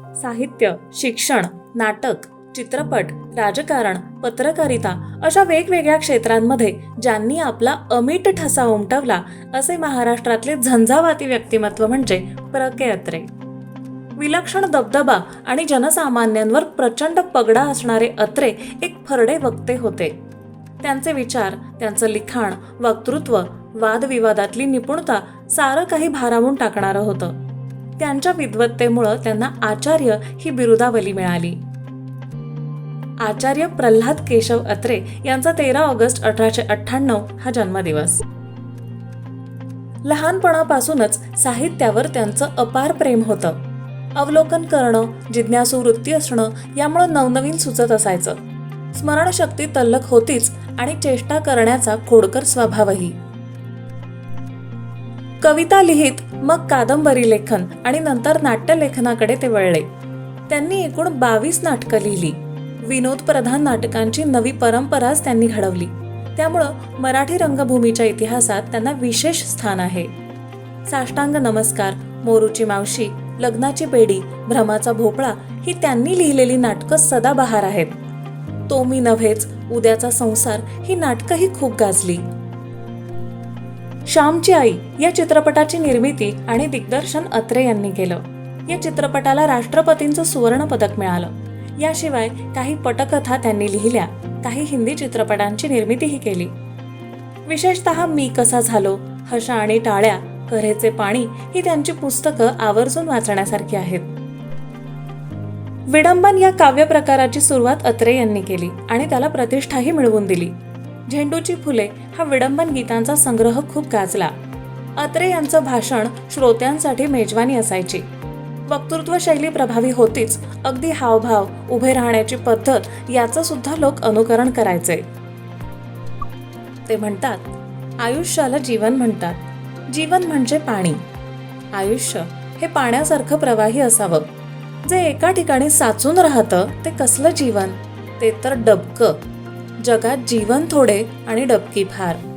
साहित्य शिक्षण नाटक चित्रपट राजकारण पत्रकारिता अशा वेगवेगळ्या क्षेत्रांमध्ये ज्यांनी आपला अमीट ठसा उमटवला असे महाराष्ट्रातले झंझावाती व्यक्तिमत्व म्हणजे प्र के अत्रे विलक्षण दबदबा आणि जनसामान्यांवर प्रचंड पगडा असणारे अत्रे एक फरडे वक्ते होते. त्यांचे विचार त्यांचं लिखाण वक्तृत्व वादविवादातली निपुणता सारं काही भारावून टाकणारं होतं. त्यांच्या विद्वत्तेमुळं त्यांना आचार्य ही बिरुदावली मिळाली. आचार्य प्रल्हाद केशव अत्रे यांचा तेरा ऑगस्ट अठराशे अठ्ठ्याण्णव हा जन्मदिवस. लहानपणापासूनच साहित्यावर त्यांचं अपार प्रेम होतं. अवलोकन करणं जिज्ञासू वृत्ती असणं यामुळं नवनवीन सुचत असायचं. स्मरणशक्ती तल्लख होतीच आणि चेष्टा करण्याचा खोडकर स्वभावही. कविता लिहित मग कादंबरी लेखन आणि नंतर नाट्यलेखनाकडे ते वळले. त्यांनी एकूण बावीस नाटकं लिहिली. विनोदप्रधान नाटकांची नवी परंपराच त्यांनी घडवली. त्यामुळं मराठी रंगभूमीच्या इतिहासात त्यांना विशेष स्थान आहे. साष्टांग नमस्कार मोरूची मावशी लग्नाची पेढी भ्रमाचा भोपळा ही त्यांनी लिहिलेली नाटकं सदाबहार आहेत. तो मी नव्हेच उद्याचा संसार ही नाटकंही खूप गाजली. श्यामची आई या चित्रपटाची निर्मिती आणि दिग्दर्शन अत्रे यांनी केलं. या चित्रपटाला राष्ट्रपतींचं सुवर्ण पदक मिळालं. याशिवाय काही पटकथा त्यांनी लिहिल्या काही हिंदी चित्रपटांची निर्मितीही केली. विशेषतः मी कसा झालो हशा आणि टाळ्या करेचे पाणी ही त्यांची पुस्तकं आवर्जून वाचण्यासारखी आहेत. विडंबन या काव्य प्रकाराची सुरुवात अत्रे यांनी केली आणि त्याला प्रतिष्ठाही मिळवून दिली. झेंडूची फुले हा विडंबन गीतांचा संग्रह खूप गाजला. अत्रे यांचं भाषण श्रोत्यांसाठी मेजवानी असायची. वक्तृत्व शैली प्रभावी होतीच अगदी हावभाव उभे राहण्याची पद्धत याचं सुद्धा लोक अनुकरण करायचे. ते म्हणतात आयुष्याला जीवन म्हणतात. जीवन म्हणजे पाणी. आयुष्य हे पाण्यासारखं प्रवाही असावं. जे एका ठिकाणी साचून राहतं ते कसलं जीवन? ते तर डबकं. जगात जीवन थोडे आणि डबकी फार.